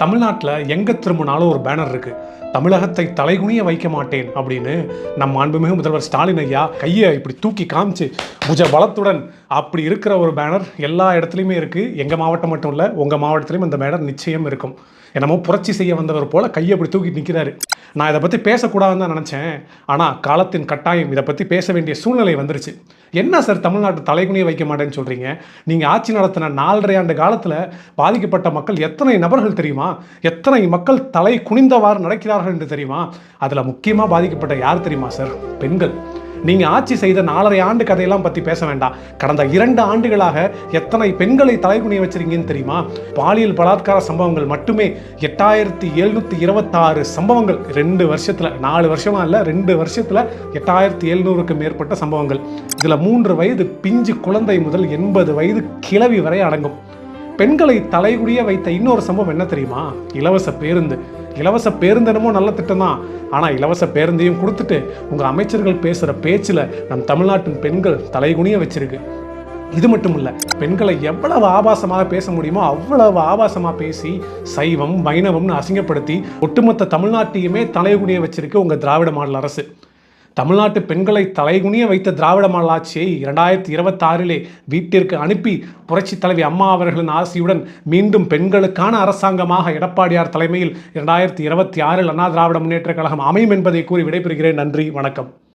தமிழ்நாட்டில் எங்கே திரும்பினாலும் ஒரு பேனர் இருக்குது தமிழகத்தை தலைகுனிய வைக்க மாட்டேன் அப்படின்னு நம் அன்புமிகு முதல்வர் ஸ்டாலின் ஐயா கையை இப்படி தூக்கி காமிச்சு புஜ பலத்துடன் அப்படி இருக்கிற ஒரு பேனர் எல்லா இடத்துலையுமே இருக்குது எங்கள் மாவட்டம் மட்டும் இல்லை உங்கள் மாவட்டத்திலையும் அந்த பேனர் நிச்சயம் இருக்கும். என்னமோ புரட்சி செய்ய வந்தவர் போல் கையை அப்படி தூக்கி நிற்கிறாரு நான் இதை பற்றி பேசக்கூடாதுன்னு தான் நினச்சேன். ஆனால் காலத்தின் கட்டாயம் இதை பற்றி பேச வேண்டிய சூழ்நிலை வந்துருச்சு. என்ன சார் தமிழ்நாட்டு தலைகுனிய வைக்க மாட்டேன்னு சொல்கிறீங்க நீங்கள் ஆட்சி நடத்தின நாலரை ஆண்டு காலத்தில் பாதிக்கப்பட்ட மக்கள் எத்தனை நபர்கள் தெரியுமா? எத்தனை மக்கள் தலை குனிந்தவாறு நடக்கிறார்கள் என்று தெரியுமா? அதில் முக்கியமாக பாதிக்கப்பட்ட யார் தெரியுமா சார் பெண்கள். நீங்கள் ஆட்சி செய்த நாலரை ஆண்டு கதையெல்லாம் பற்றி பேச வேண்டாம். கடந்த இரண்டு ஆண்டுகளாக எத்தனை பெண்களை தலைகுனிய வச்சிருக்கீங்கன்னு தெரியுமா? பாலியல் பலாத்கார சம்பவங்கள் மட்டுமே எட்டாயிரத்தி எழுநூற்றி இருபத்தாறு சம்பவங்கள். ரெண்டு வருஷத்தில் நாலு வருஷமா இல்லை ரெண்டு வருஷத்தில் எட்டாயிரத்தி எழுநூறுக்கு மேற்பட்ட சம்பவங்கள். இதில் மூன்று வயது பிஞ்சு குழந்தை முதல் எண்பது வயது கிழவி வரை அடங்கும். பெண்களை தலைகுடிய வைத்த இன்னொரு சம்பவம் என்ன தெரியுமா? இலவச பேருந்து. இலவச பேருந்து என்னமோ நல்ல திட்டம் தான். ஆனால் இலவச பேருந்தையும் கொடுத்துட்டு உங்கள் அமைச்சர்கள் பேசுகிற பேச்சில் நம் தமிழ்நாட்டின் பெண்கள் தலைகுனிய வச்சிருக்கு. இது மட்டும் இல்லை பெண்களை எவ்வளவு ஆபாசமாக பேச முடியுமோ அவ்வளவு ஆபாசமாக பேசி சைவம் வைணவம்னு அசிங்கப்படுத்தி ஒட்டுமொத்த தமிழ்நாட்டையுமே தலைகுனிய வச்சிருக்கு உங்கள் திராவிட மாடல் அரசு. தமிழ்நாட்டு பெண்களை தலைகுனிய வைத்த திராவிட மாடல் இரண்டாயிரத்தி இருபத்தாறிலே வீட்டிற்கு அனுப்பி புரட்சி தலைவி அம்மா அவர்களின் ஆசியுடன் மீண்டும் பெண்களுக்கான அரசாங்கமாக எடப்பாடியார் தலைமையில் இரண்டாயிரத்தி இருபத்தி ஆறில் அண்ணா திராவிட முன்னேற்ற கழகம் அமையும் என்பதை கூறி விடைபெறுகிறேன். நன்றி வணக்கம்.